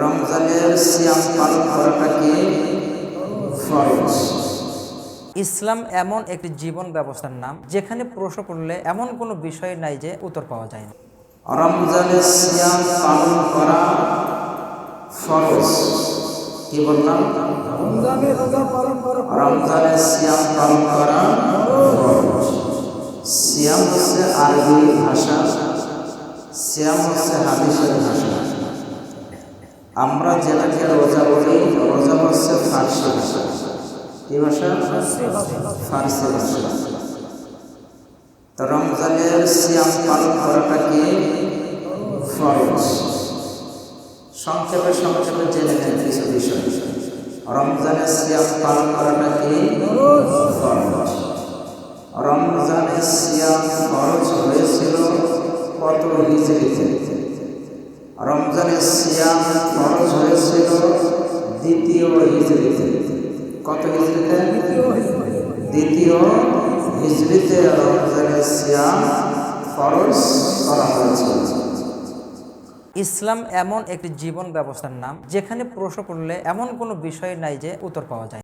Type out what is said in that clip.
রমজানের সিয়াম পালন করাটা কি ফরজ? ইসলাম এমন একটি জীবন ব্যবস্থার নাম যেখানে প্রশ্ন করলে এমন কোনো বিষয় নাই যে উত্তর পাওয়া যায় না। রমজানের সিয়াম পালন করা ফরজ? কি বললাম? রমজানের সিয়াম পালন করা ফরজ। সিয়াম হচ্ছে আরবি ভাষা। সিয়াম হচ্ছে হাদিসের ভাষা। আমরা যেটাকে রোজা বলি রোজা হচ্ছে ফার্সি ভাষা। কি ভাষা। ফার্সি ভাষা। তো রমজানের সিয়াম পালন করাটা কি? ফরজ। সংক্ষেপে সংক্ষেপে জেনে নেন কিছু বিষয়। রমজানের সিয়াম পালন করাটা কি? ফরজ। রমজানের সিয়াম ফরজ হয়েছিল কত হিজড়িতে? রমজানের সিয়াম ফরজ হয়েছিল দ্বিতীয় হিজড়িতে কত হিজড়িতে দ্বিতীয় হিজড়িতে রমজানের সিয়াম ফরজ করা হয়েছিল ইসলাম এমন একটি জীবন ব্যবস্থার নাম, যেখানে প্রশ্ন করলে এমন কোনো বিষয় নাই যে উত্তর পাওয়া যায়।